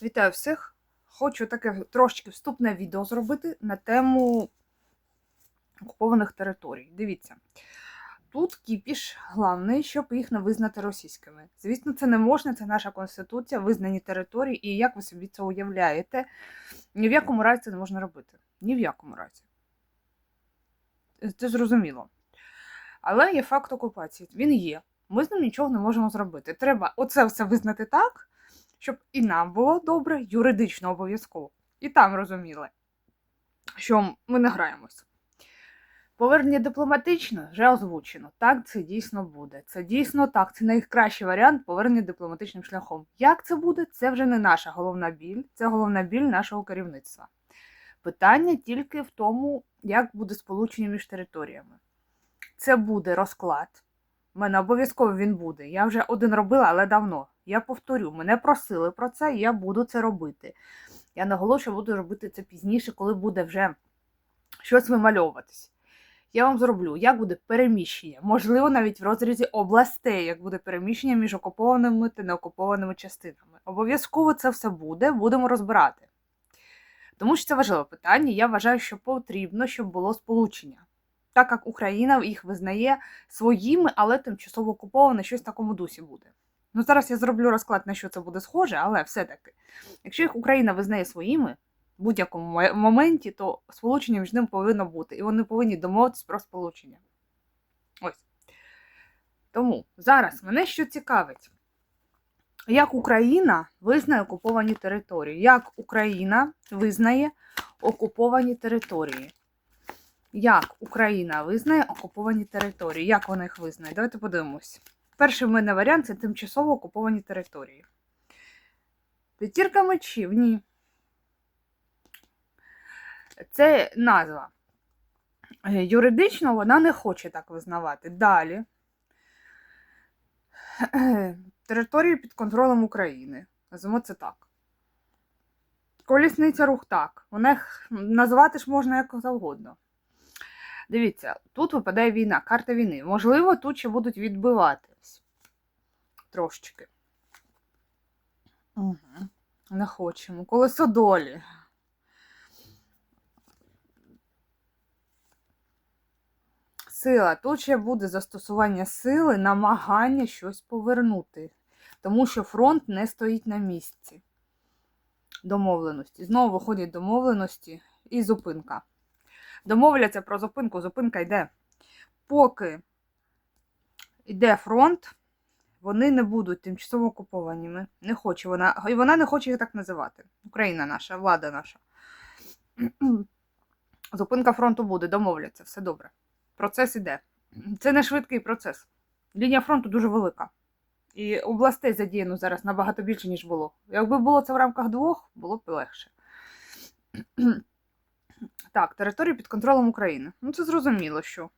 Вітаю всіх! Хочу таке трошечки вступне відео зробити на тему окупованих територій. Дивіться, тут кіпіш головний, щоб їх не визнати російськими. Звісно, це не можна, це наша конституція, визнані території, і як ви собі це уявляєте, ні в якому разі це не можна робити. Ні в якому разі. Це зрозуміло. Але є факт окупації. Він є. Ми з ним нічого не можемо зробити. Треба оце все визнати так щоб і нам було добре, юридично обов'язково, і там розуміли, що ми не граємося. Повернення дипломатично вже озвучено. Так, це дійсно буде. Це дійсно так. Це найкращий варіант повернення дипломатичним шляхом. Як це буде, це вже не наша головна біль, це головна біль нашого керівництва. Питання тільки в тому, як буде сполучення між територіями. Це буде розклад. У мене обов'язково він буде. Я вже один робила, але давно. Я повторю, мене просили про це, і я буду це робити. Я наголошую, буду робити це пізніше, коли буде вже щось вимальовуватись. Я вам зроблю, як буде переміщення, можливо, навіть в розрізі областей, як буде переміщення між окупованими та неокупованими частинами. Обов'язково це все буде, будемо розбирати. Тому що це важливе питання. Я вважаю, що потрібно, щоб було сполучення. Так як Україна їх визнає своїми, але тимчасово окуповане, щось в такому дусі буде. Ну, зараз я зроблю розклад, на що це буде схоже, але все-таки, якщо їх Україна визнає своїми в будь-якому моменті, то сполучення між ними повинно бути. І вони повинні домовитись про сполучення. Ось. Тому зараз мене що цікавить, як Україна визнає окуповані території, як Україна визнає окуповані території. Як Україна визнає окуповані території? Як вона їх визнає? Давайте подивимось. Перший в мене варіант це тимчасово окуповані території. П'ятірка мечів, ні. Це назва. Е, Юридично вона не хоче так визнавати. Далі. Території під контролем України. Назвемо це так. Колісниця рух так. Вона їх назвати ж можна як завгодно. Дивіться, тут випадає війна, карта війни. Можливо, тут ще будуть відбиватись. Трошечки. Угу. Не хочемо. Колесо долі. Сила. Тут ще буде застосування сили, намагання щось повернути. Тому що фронт не стоїть на місці. Домовленості. Знову виходять домовленості і зупинка домовляться про зупинку, зупинка йде. Поки йде фронт, вони не будуть тимчасово окупованими. Не хоче вона, і вона не хоче їх так називати. Україна наша, влада наша. Зупинка фронту буде, домовляться, все добре. Процес іде. Це не швидкий процес. Лінія фронту дуже велика. І областей задіяно зараз набагато більше, ніж було. Якби було це в рамках двох, було б легше. Так, території під контролем України. Ну, це зрозуміло, що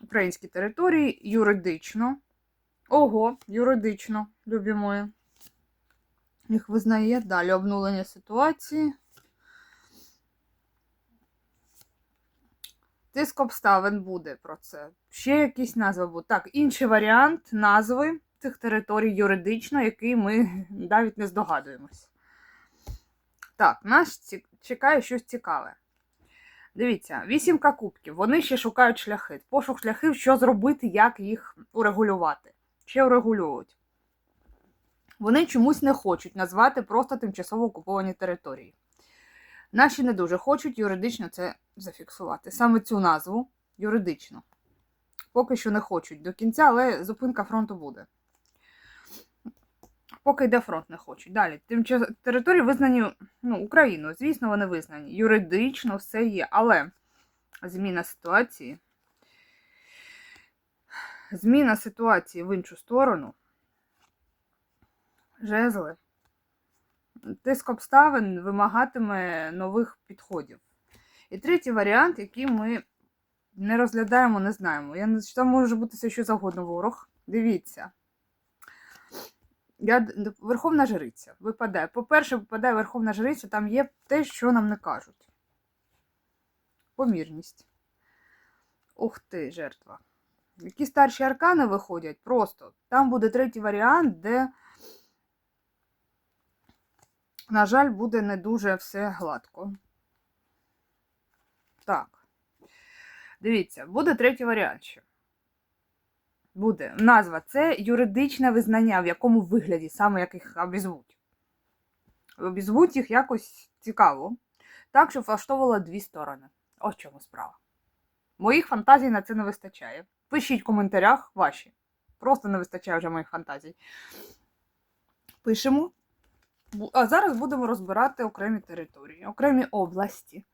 українські території юридично. Ого, юридично, любі мої. Їх визнає. Далі обнулення ситуації. Тиск обставин буде про це. Ще якісь назви будуть. Так, інший варіант назви цих територій юридично, який ми навіть не здогадуємось. Так, нас чекає щось цікаве. Дивіться, вісімка кубків. Вони ще шукають шляхи. Пошук шляхів, що зробити, як їх урегулювати. Ще урегулюють. Вони чомусь не хочуть назвати просто тимчасово окуповані території. Наші не дуже хочуть юридично це зафіксувати. Саме цю назву юридично. Поки що не хочуть до кінця, але зупинка фронту буде. Поки йде фронт, не хочуть. Далі. Тимчас... Території визнані ну, Україну, звісно, вони визнані. Юридично все є, але зміна ситуації. Зміна ситуації в іншу сторону. Жезли. Тиск обставин вимагатиме нових підходів. І третій варіант, який ми не розглядаємо, не знаємо. Я не там може бути все що завгодно ворог. Дивіться. Я, Верховна Жриця випадає. По-перше, випадає Верховна Жриця, там є те, що нам не кажуть. Помірність. Ух ти, жертва. Які старші аркани виходять, просто. Там буде третій варіант, де на жаль, буде не дуже все гладко. Так. Дивіться, буде третій варіант ще. Буде назва це юридичне визнання, в якому вигляді, саме як їх обізвуть. Обізвуть їх якось цікаво. Так, щоб влаштовувало дві сторони. Ось чому справа. Моїх фантазій на це не вистачає. Пишіть в коментарях ваші. Просто не вистачає вже моїх фантазій. Пишемо. А зараз будемо розбирати окремі території, окремі області.